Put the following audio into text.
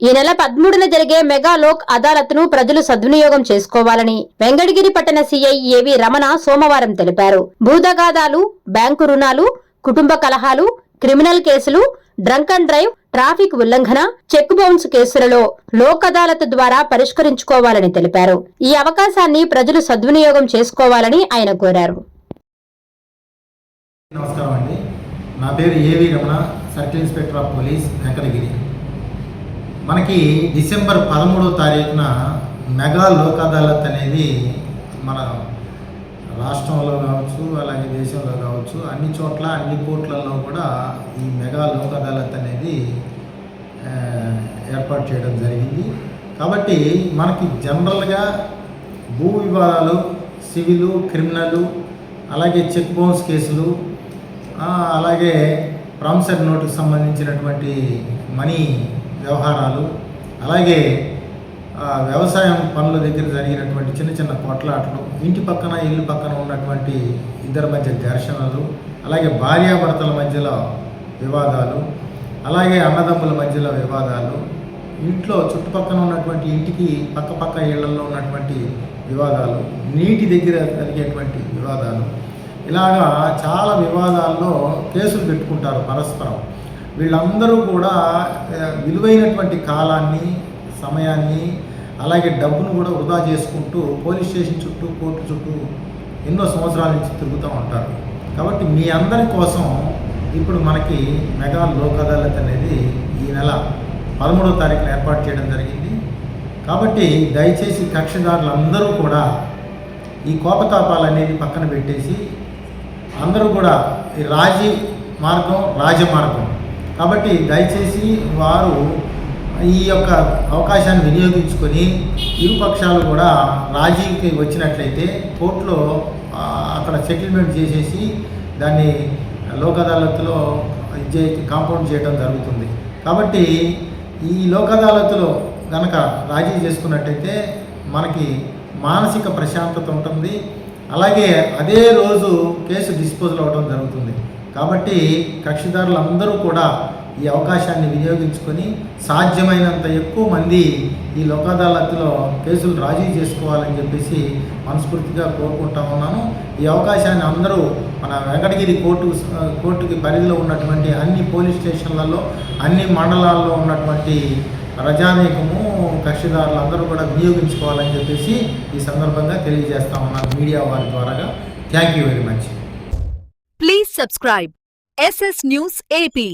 ఈ నెల పదమూడున జరిగే మెగా లోక్ అదాలత్ను ప్రజలు సద్వినియోగం చేసుకోవాలని వెంకటగిరి పట్టణ సీఐ ఏవి రమణ సోమవారం తెలిపారు. భూతగాదాలు బ్యాంకు రుణాలు కుటుంబ కలహాలు క్రిమినల్ కేసులు డ్రంక్ అండ్ డ్రైవ్ ట్రాఫిక్ ఉల్లంఘన చెక్ బౌన్స్ కేసులలో లోక్ అదాలత్ ద్వారా పరిష్కరించుకోవాలని తెలిపారు. ఈ అవకాశాన్ని ప్రజలు సద్వినియోగం చేసుకోవాలని ఆయన కోరారు. నమస్కారం అండి. నా పేరు A V Ramana circle inspector of police Venkatagiri. మనకి డిసెంబర్ పదమూడవ తారీఖున మెగా లోక్ అదాలత్ అనేది మన రాష్ట్రంలో కావచ్చు అలాగే దేశంలో కావచ్చు అన్ని చోట్ల అన్ని కోట్లలో కూడా ఈ మెగా లోక్ అదాలత్ అనేది ఏర్పాటు చేయడం జరిగింది. కాబట్టి మనకి జనరల్గా భూ వివాదాలు సివిలు క్రిమినల్ అలాగే చెక్ బౌన్స్ కేసులు అలాగే ప్రామిసర్ నోటుకు సంబంధించినటువంటి మనీ వ్యవహారాలు అలాగే వ్యవసాయం పనుల దగ్గర జరిగినటువంటి చిన్న చిన్న కొట్లాటలు ఇంటి పక్కన ఇల్లు పక్కన ఉన్నటువంటి ఇద్దరి మధ్య ఘర్షణలు అలాగే భార్యాభర్తల మధ్యలో వివాదాలు అలాగే అన్నదమ్ముల మధ్యలో వివాదాలు ఇంట్లో చుట్టుపక్కల ఉన్నటువంటి ఇంటికి పక్క పక్క ఇళ్ళలో ఉన్నటువంటి వివాదాలు నీటి దగ్గర కలిగేటువంటి వివాదాలు ఇలాగా చాలా వివాదాల్లో కేసులు పెట్టుకుంటారు పరస్పరం. వీళ్ళందరూ కూడా విలువైనటువంటి కాలాన్ని సమయాన్ని అలాగే డబ్బును కూడా వృధా చేసుకుంటూ పోలీస్ స్టేషన్ చుట్టూ కోర్టు చుట్టూ ఎన్నో సంవత్సరాల నుంచి తిరుగుతూ ఉంటారు. కాబట్టి మీ అందరి కోసం ఇప్పుడు మనకి మెగా లోక్ అదాలత్ అనేది ఈ నెల పదమూడవ తారీఖున ఏర్పాటు చేయడం జరిగింది. కాబట్టి దయచేసి కక్షదారులందరూ కూడా ఈ కోపతాపాలు అనేది పక్కన పెట్టేసి అందరూ కూడా ఈ రాజీ మార్గం రాజమార్గం కాబట్టి దయచేసి వారు ఈ యొక్క అవకాశాన్ని వినియోగించుకొని ఇరు పక్షాలు కూడా రాజీకి వచ్చినట్లయితే కోర్టులో అక్కడ సెటిల్మెంట్ చేసేసి దాన్ని లోక్ అదాలత్లో కాంపౌండ్ చేయడం జరుగుతుంది. కాబట్టి ఈ లోక్ అదాలత్లో కనుక రాజీ చేసుకున్నట్టయితే మనకి మానసిక ప్రశాంతత ఉంటుంది. అలాగే అదే రోజు కేసు డిస్పోజల్ అవ్వడం జరుగుతుంది. కాబట్టి కక్షిదారులందరూ కూడా ఈ అవకాశాన్ని వినియోగించుకొని సాధ్యమైనంత ఎక్కువ మంది ఈ లోక్ అదాలత్లో కేసులు రాజీ చేసుకోవాలని చెప్పేసి మనస్ఫూర్తిగా కోరుకుంటా ఉన్నాను. ఈ అవకాశాన్ని అందరూ మన వెంకటగిరి కోర్టు కోర్టుకి పరిధిలో ఉన్నటువంటి అన్ని పోలీస్ స్టేషన్లలో అన్ని మండలాల్లో ఉన్నటువంటి రజానీకము కక్షిదారులు అందరూ కూడా వినియోగించుకోవాలని చెప్పేసి ఈ సందర్భంగా తెలియజేస్తా ఉన్నాను మీడియా వారి ద్వారాగా. Thank you very much please subscribe SS news AP